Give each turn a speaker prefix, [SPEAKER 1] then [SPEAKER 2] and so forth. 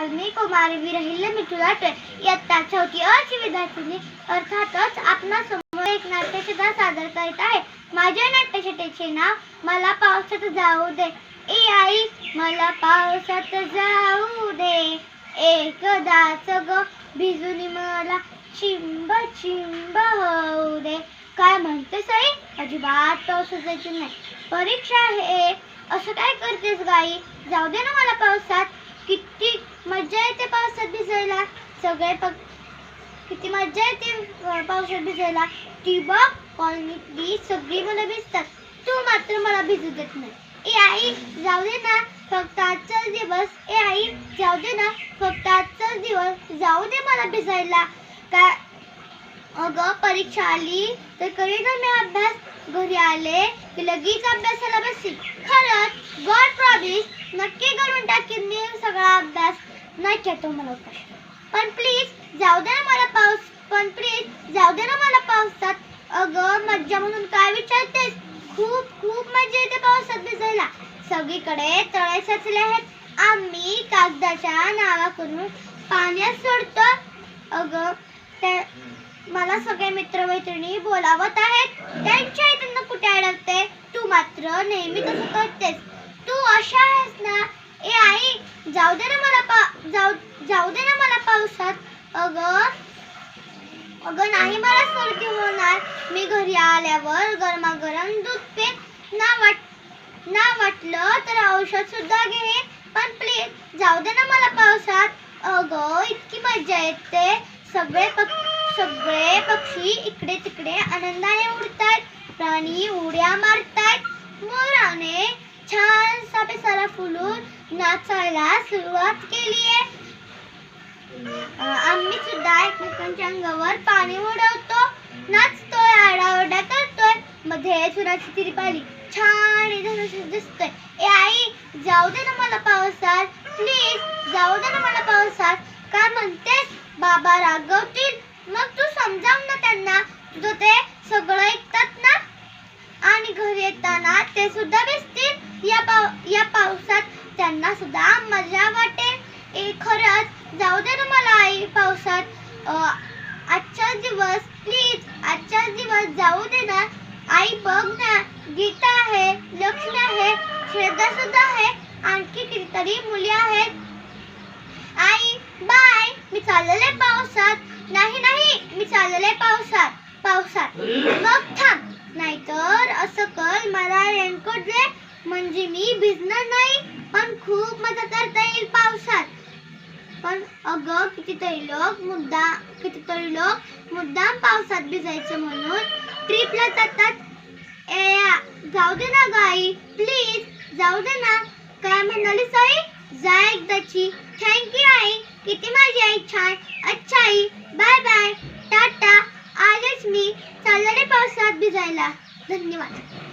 [SPEAKER 1] आज मी कुमारी विरहिल्य मिठुला इयत्ता चौथी अची विद्यार्थिनी अर्थातच आपणा समोर एक नाट्यशुद्धा सादर करीत आहे. माझ्या नाट्यशुद्धेचे नाव मला पावसात जाऊ दे. ए आई मला पावसात जाऊ दे. एकदाच ग भिजून मला चिंब चिंब होऊ दे. काय म्हणते सई अजिबात पाऊस जायची नाही. परीक्षा आहे. असं काय करतेस गाई? जाऊ दे ना मला पावसात. किती मज्जा येते पावसात भिजायला. सगळे पक किती मज्जा येते पावसात भिजायला. ती बघ कॉलनीतली सगळी मुलं भिजतात. तू मात्र मला भिजू देत नाही. ए आई जाऊ दे ना. फक्त आजचाच दिवस ए आई जाऊ दे ना. फक्त आजचाच दिवस जाऊ दे मला भिजायला. का अगं परीक्षा आली तर करीन मी अभ्यास. घरी आले की लगेच अभ्यासाला बसेल खरंच गॉड प्रॉमिस नक्की करून टाकेन मी सगळा अभ्यास. नाही घेतो मला कष्ट पण प्लीज जाऊ दे ना मला पाऊस. पण प्लीज जाऊ दे ना मला पावसात. अगं मज्जा म्हणून काय विचारतेस? खूप खूप मजा येते पावसात भिजायला. सगळीकडे तळे साचले आहेत. आम्ही कागदाच्या नावाकडून पाण्यात सोडतो. अगं त्या मला सगळे मित्रमैत्रिणी बोलावत आहेत. त्यांच्या इथून कुठे अडकते? तू मात्र नेहमी तसं करतेस तू अशा आहेस ना ए आई जाऊ दे ना मला पा जाऊ जाऊ दे ना मला पावसात. अगं अगं नाही मला सर्दी होणार. मी घरी आल्यावर गरमागरम दूध पे ना वाट ना वाटलं तर औषध सुद्धा घे. पण प्लीज जाऊ दे ना मला पावसात. अगं इतकी मजा येते. सगळे पक सगळे पक्षी इकडे तिकडे आनंदाने उडतात प्राणी उड्या मारतात नाचायला सुरुवात केली आहे. आम्ही सुद्धा एकमेकांच्या अंगावर पाणी उडवतो नाचतोय आडाओरडा करतोय. मध्ये सुराची तिरपाली छान दिसतोय. ए आई जाऊ दे ना मला पावसात. प्लीज जाऊ दे ना मला पावसात. काय म्हणतेस? बाबा रागवतील. मग तू समजाव ना त्यांना. तुझं ते सगळं ऐकतात ना? आणि घरी येताना ते सुद्धा भिजतील या पाव या पावसात त्यांना सुद्धा मजा वाटेल ए खरंच जाऊ दे ना मला आई पावसात. आजचा दिवस प्लीज आजचा दिवस जाऊ दे ना. आई बघ ना गीता आहे लक्ष्मी आहे श्रद्धा सुद्धा आहे आणखी कितीतरी मुली आहेत. आई बाय मी चालले पावसात. नाही नाही मी चालले पावसात. पावसात. मग थांब नाहीतर असं कर मला रेनकोट दे म्हणजे मी भिजणार नाही पण खूप मजा करता येईल पावसात पण अगं कितीतरी लोक मुद्दा कितीतरी लोक मुद्दाम पावसात भिजायचं म्हणून ट्रिपला जातात. ए जाऊ दे ना गाई प्लीज जाऊ दे ना. काय म्हणाली साई? जा एकदाची. थँक्यू आई. किती माझी आई? छान. अच्छा आई. Bye bye Tata. आलेच मी. चाललेले पावसात भिजायला. धन्यवाद.